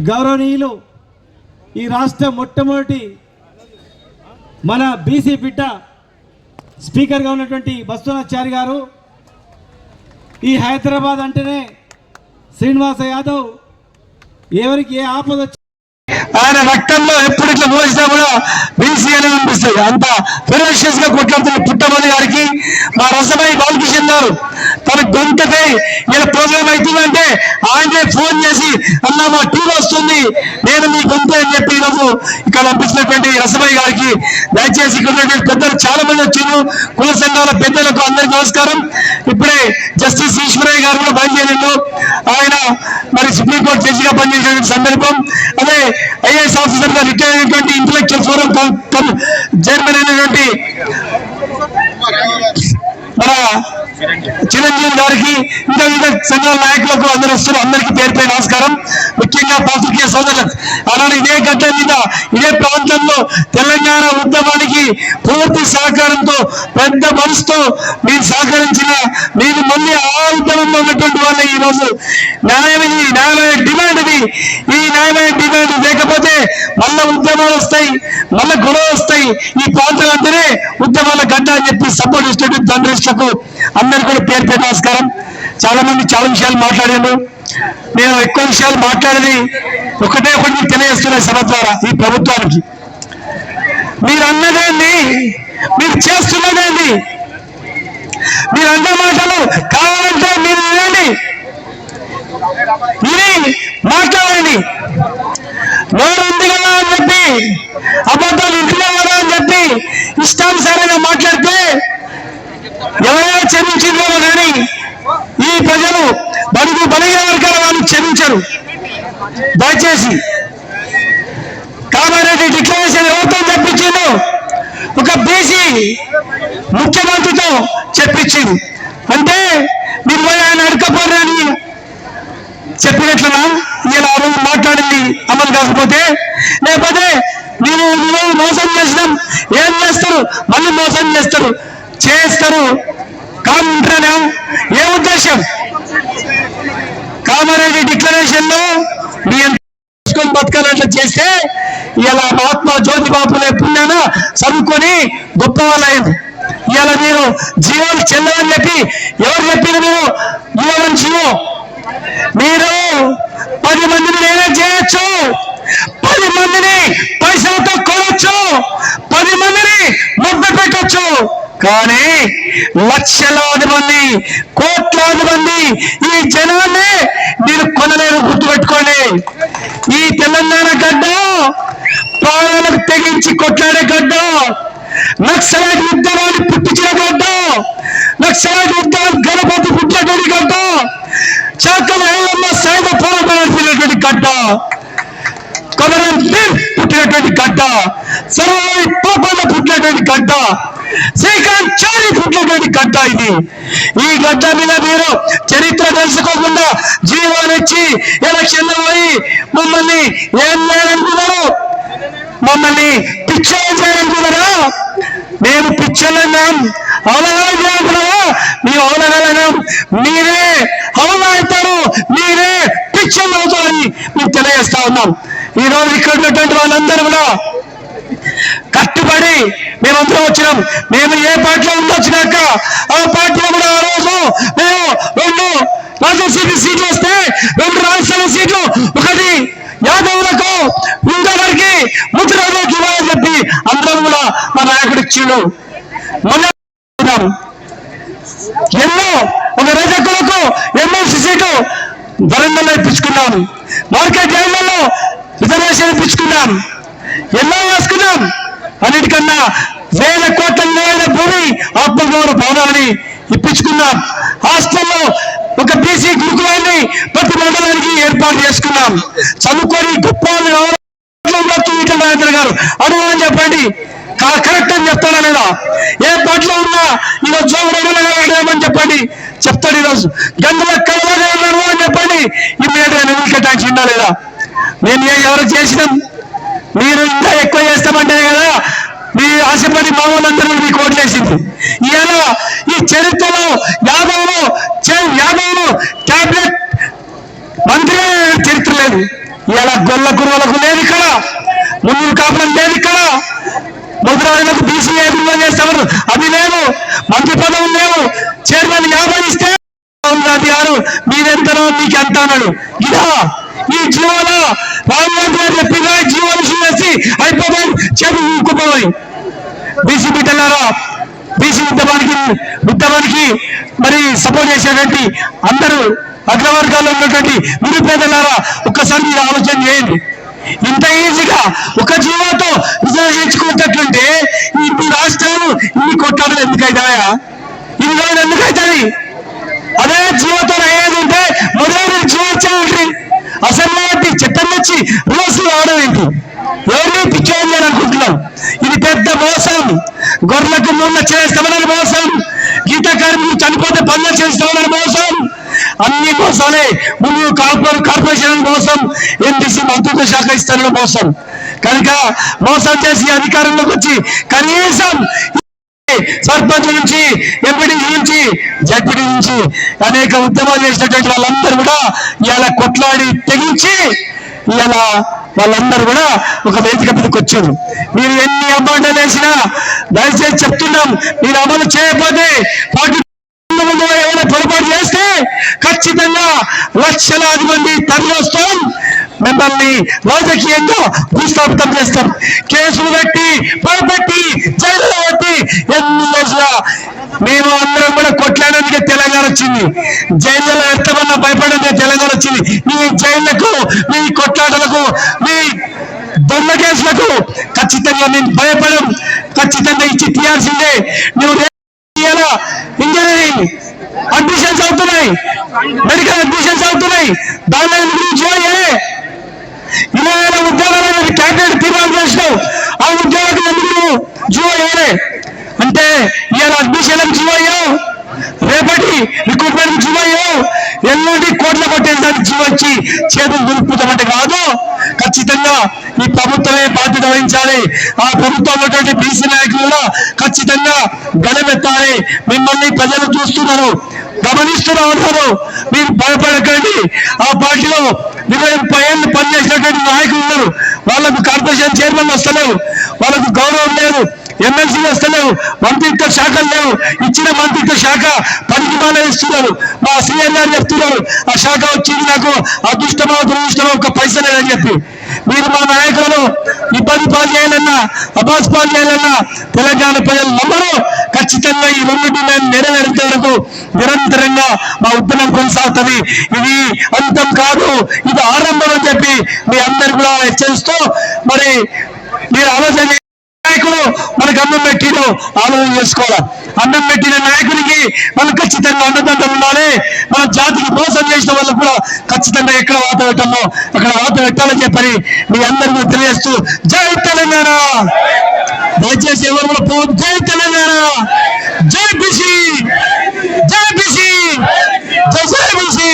గౌరవనీయులు ఈ రాష్ట్ర మొట్టమొదటి మన బీసీ బిడ్డ స్పీకర్గా ఉన్నటువంటి బస్వనాచారి గారు ఈ హైదరాబాద్ అంటేనే శ్రీనివాస యాదవ్ ఎవరికి ఏ ఆపద ఆయన రక్తంలో ఎప్పుడు ఇట్లా పోసినా కూడా బీసీ అని అనిపిస్తుంది. అంత ఫెరోషియస్గా కొట్లాడుతున్న పుట్టమని గారికి మా రసమై బాలకిషన్ గారు తన గొంతకై ఇలా ప్రోగ్రామ్ అవుతుందంటే ఆయనే ఫోన్ చేసి అన్న మా టీం వస్తుంది. నేను మీ గొంత అని చెప్పి ఈరోజు ఇక్కడ పంపిస్తున్నటువంటి రసమయ్య గారికి దయచేసి ఇక్కడ పెద్దలు చాలా మంది వచ్చారు. కుల సంఘాల పెద్దలకు అందరికి నమస్కారం. ఇప్పుడే జస్టిస్ ఈశ్వరయ్య గారు కూడా బయలుదేరిండు ఆయన మరి సుప్రీంకోర్టు జడ్జిగా పనిచేసినటువంటి సందర్భం. అదే ఐఏఎస్ ఆఫీసర్గా రిటైర్ అయినటువంటి ఇంటలెక్చువల్ ఫోరం చైర్మన్ అయినటువంటి మన చిరంజీవి గారికి ఇంకా వివిధ సంఘాల నాయకులకు అందరూ వస్తున్న అందరికీ పేరు పేరు నమస్కారం. ముఖ్యంగా పాత్రికేయ సోదరులకు. అలానే ఇదే గడ్డ మీద ఇదే ప్రాంతంలో తెలంగాణ ఉద్యమానికి పూర్తి సహకారంతో పెద్ద మనసుతో మీరు సహకరించిన మీరు మళ్ళీ ఆ ఉద్యమంలో ఉన్నటువంటి వాళ్ళే ఈ రోజు న్యాయమైన న్యాయమైన డిమాండ్ ఇది. ఈ న్యాయమైన డిమాండ్ లేకపోతే మళ్ళా ఉద్యమాలు వస్తాయి మళ్ళా గొడవ వస్తాయి. ఈ ప్రాంతాలందరే ఉద్యమాల గడ్డ అని చెప్పి సపోర్ట్ ఇస్తున్నటువంటి జర్నలిస్టులకు అందరికీ కూడా పేరు పేరు నమస్కారం. చాలా మంది చాలా విషయాలు మాట్లాడాను నేను ఎక్కువ విషయాలు మాట్లాడేది ఒకటే ఒకటి మీకు సభ ద్వారా ఈ ప్రభుత్వానికి. మీరు అన్నదేంది మీరు చేస్తున్నదేంది మీరు అన్న మాటలు కావాలంటే మీరు వినండి. విని మాట్లాడండి. నోరు ఉంది కదా అని చెప్పి అబద్ధాలు ఇంట్లో కదా అని చెప్పి ఇష్టానుసారంగా మాట్లాడితే ఎవరైనా క్షమించిందో ఈ ప్రజలు బడుగు బలిగిన వర్గాల వాళ్ళు క్షమించరు. దయచేసి కామారెడ్డి డిక్లరేషన్ ఎవరితో చెప్పించిందో ఒక బీసీ ముఖ్యమంత్రితో చెప్పించింది. అంటే మీరు పోయి ఆయన అడకపోరని చెప్పినట్లనా? ఇలా ఆ రోజు మాట్లాడింది అమలు కాకపోతే లేకపోతే మీరు మోసం చేసినాం ఏం చేస్తారు? మళ్ళీ మోసం చేస్తారు చేస్తారు. కామంటారా ఏ ఉద్దేశం? కామారెడ్డి డిక్లరేషన్లో మీ ఎంత బతకాలంటే చేస్తే ఇలా మహాత్మా జ్యోతిబాపులే పుణ్యాన చదువుకొని గొప్ప వాళ్ళైంది ఇలా మీరు జీవం చెల్లవని చెప్పి ఎవరు చెప్పిన మీరు జీవనం జీవో మీరు పది మందిని నేనే చేయొచ్చు. పది మందిని పైసలతో కొనొచ్చు. పది మందిని ముద్ద పెట్టొచ్చు. కానీ లక్షలాది మంది కోట్లాది మంది ఈ జనాన్ని మీరు కొనలేరు గుర్తుపెట్టుకోండి. ఈ తెలంగాణ గడ్డ ప్రాణాలకు తెగించి కొట్లాడే గడ్డ నక్సలైట్ ఉద్యమాన్ని పుట్టించిన గడ్డ నక్సలైట్ ఉద్యమం గణపతి పుట్టినటువంటి గడ్డ చాకల ఏళ్ళమ్మ సైద పోరాటం గడ్డ కొమరం పుట్టినటువంటి గడ్డ సర్వ పాపన్న పుట్టినటువంటి గడ్డ. శ్రీకాంత్ చారి పుట్టినటువంటి గడ్డ ఇది. ఈ గడ్డ మీద మీరు చరిత్ర తెలుసుకోకుండా జీవానిచ్చి ఎలక్షన్ పోయి మమ్మల్ని ఏం చేయాలనుకున్నారు? మమ్మల్ని పిచ్చోళ్ళు చేయాలనుకున్నారా? మేము పిచ్చోళ్ళన్నాం అవలగాలు చేయాలనుకున్నావా మీ అవలగాలన్నాం మీరే అవలా మీరే పిచ్చోళ్ళు అవుతారని మేము తెలియజేస్తా ఉన్నాం. ఈ రోజు ఇక్కడ ఉన్నటువంటి వాళ్ళందరూ కూడా కట్టుబడి మేమందరం వచ్చినాం. మేము ఏ పార్టీలో ఉండొచ్చినాక ఆ పార్టీలో కూడా ఆ రోజు మేము రెండు రాజ్యసభ సీట్లు వస్తే రెండు రాజ్యసభ సీట్లు ఒకటి యాదవులకు ఇంకొకరికి ముద్రాజులకు ఇవ్వాలని చెప్పి అందరం కూడా మా నాయకుడు ఇచ్చిండు. మొన్న ఎన్నో ఒక రజకులకు ఎమ్మెల్సీ సీటు వరంగల్లో ఇప్పించుకున్నాం. మార్కెట్ లైన్లలో రిజర్వేషన్ ఇప్పించుకున్నాం. ఎన్నో వేసుకున్నాం. అన్నిటికన్నా వేల కోట్ల విలువైన భూమి ఆత్మగౌరవ భవనాన్ని ఇప్పించుకున్నాం. హాస్టల్లో ఒక బీసీ గురుకులాన్ని ప్రతి మండలానికి ఏర్పాటు చేసుకున్నాం. చదువుకొని గొప్ప వాళ్ళు కావాలి. ఎట్లా గారు. చెప్పండి. కరెక్ట్ అని చెప్తాడా లేదా? ఏ పాటలో ఉన్నా ఈరోజు అడగమని చెప్పండి? చెప్తాడు ఈరోజు. గంగుల కలవగా ఉన్నాడు అని చెప్పండి. ఇమ్మీడియట్గా నిధులు లేదా? మేము ఎవరు చేసినాం? మీరు ఇంకా ఎక్కువ చేస్తామంటే కదా మీ ఆశపడి మామూలందరూ వాళ్ళందరూ మీకు ఓట్లేసింది ఇవాళ ఈ చరిత్రలో యాదవ్లు చే- టాబ్లెట్ మంత్రి చరిత్ర లేదు. ఇలా గొల్ల గురువులకు లేదు ఇక్కడ. ముందు కాపులం లేదు ఇక్కడ. ముద్రాలకు బీసీ ఏకుండా చేస్తారు. అది లేదు మంత్రి పదవులు లేవు. చైర్మన్ యాభై ఇస్తే రాహుల్ గాంధీ గారు మీరెంతనో మీకు ఎంత అన్నాడు. ఇదా ఈ జీవోలో రాహుల్ గాంధీ గారు చెప్పిన జీవోలు చూసి అయిపోయి చెడు ఊక్కుపోయి బీసీ బిడ్డలారా బీసీ ఉద్యమానికి మరి సపోర్ట్ చేసేటువంటి అందరూ అగ్రవర్గాల్లో ఉన్నటువంటి నిరుపేదలారా ఒక్కసారి మీరు ఆలోచన చేయండి. ఇంత ఈజీగా ఒక జీవాతో విశ్లేషించుకున్నట్లుంటే ఈ ఈ రాష్ట్రాలు ఇన్ని కొట్లాటలు ఎందుకైతాయా? ఇన్ని రోజులు ఎందుకైతుంది అదే జీవతో అయ్యేది ఉంటే మరో జీవం వచ్చేయండి అసెంబ్లీ చట్టం వచ్చి రోజులు రావడం ఏంటి ఎవరిని పిచ్చోని అనుకుంటున్నాం? గొర్రెలకు మూడు చేస్తామని మోసం. గీత కార్మికులు చనిపోతే పనులు చేస్తామని మోసం. అన్ని మోసాలే. ముందు కార్పొరే కార్పొరేషన్ మోసం. ఎండిసి మంత్రిత్వ శాఖ ఇస్తారని మోసం. కనుక మోసం చేసి అధికారంలోకి వచ్చి కనీసం సర్పంచ్ నుంచి ఎంపీడీ నుంచి జడ్పీడీ నుంచి అనేక ఉద్యమాలు చేసినటువంటి వాళ్ళందరూ కూడా ఇలా కొట్లాడి తెగించి ఇలా వాళ్ళందరూ కూడా ఒక వేదిక మీదకి వచ్చారు. మీరు ఎన్ని అబ్బాండాలు వేసినా దయచేసి చెప్తున్నాం మీరు అమలు చేయకపోతే పార్టీ ముందు ఏమైనా పొరపాటు చేస్తే ఖచ్చితంగా లక్షలాది మంది తరలి వస్తాం మిమ్మల్ని రాజకీయంగా భూస్థాపితం చేస్తాం. కేసులు పెట్టి భయపెట్టి జైల్లో పెట్టి ఎన్ని రోజుల మేము అందరం కూడా కొట్లాడడానికి తెలంగాణ వచ్చింది. జైల్లో ఎత్తమన్నా భయపడడానికి తెలంగాణ వచ్చింది. మీ జైళ్ళకు మీ కొట్లాటలకు మీ దొంగ కేసులకు ఖచ్చితంగా నేను భయపడం. ఖచ్చితంగా ఇచ్చి తీయాల్సిందే. నువ్వు ఇంజనీరింగ్ అడ్మిషన్స్ అవుతున్నాయి. మెడికల్ అడ్మిషన్స్ అవుతున్నాయి. దానిలో గురించి ఇరవై వేల ఉద్యోగాలు క్యాబినెట్ తీర్మానం చేసినావు ఆ ఉద్యోగాలకు ఎందుకు జీవో ఇవ్వలే? అంటే ఇవాళ అడ్మిషన్ జీవో అయ్యావు రేపటి రిక్రూట్మెంట్ జీవో అయ్యావు ఎల్లుండి కోట్ల కొట్టేదానికి జీవో వచ్చి చేతులు దులుపుతామంటే కాదు. ఖచ్చితంగా ఈ ప్రభుత్వమే బాధ్యత వహించాలి. ఆ ప్రభుత్వం ఉన్నటువంటి బీసీ నాయకులు ఖచ్చితంగా గడమెత్తాలి మిమ్మల్ని ప్రజలు చూస్తున్నారు గమనిస్తున్న ఉన్నారు మీరు భయపడకండి. ఆ పార్టీలో ఇరవై ముప్పై ఏళ్ళు పనిచేసినటువంటి నాయకులు ఉన్నారు. వాళ్ళకు కార్పొరేషన్ చైర్మన్ వస్తలేవు. వాళ్ళకు గౌరవం లేదు. ఎమ్మెల్సీ వస్తలేవు. మంత్రిత్వ శాఖలు లేవు. ఇచ్చిన మంత్రిత్వ శాఖ పనికి మాల ఇస్తున్నారు. మా సీఎం గారు చెప్తున్నారు ఆ శాఖ వచ్చింది నాకు అదృష్టమో దురదృష్టమో ఒక పైస లేదని చెప్పి. మీరు మా నాయకులను ఇబ్బంది పాలు చేయాలన్నా అబాస్ పాలు చేయాలన్నా తెలంగాణ ప్రజలు నమ్మరు. ఖచ్చితంగా ఈ రెండు డిమాండ్ నెరవేరేంత వరకు నిరంతరంగా మా ఉద్యమం కొనసాగుతుంది. ఇది అంతం కాదు ఇది ఆరంభం అని చెప్పి మీ అందరు కూడా హెచ్చరిస్తూ మరి మీరు ఆలోచన నాయకులు మనకు అన్నం పెట్టిలో ఆలోచన చేసుకోవాలి. అన్నం పెట్టిన నాయకునికి మనం ఖచ్చితంగా అన్నదండం ఉండాలి. మన జాతికి మోసం చేసిన వాళ్ళు కూడా ఖచ్చితంగా ఎక్కడ వాత పెట్టాలో అక్కడ వాత పెట్టాలని చెప్పని మీ అందరికీ తెలియజేస్తూ జై తెలంగాణ. దయచేసి ఎవరు కూడా పో జై తెలంగాణ. జై బిసి. జై బిసి. జై బిసి.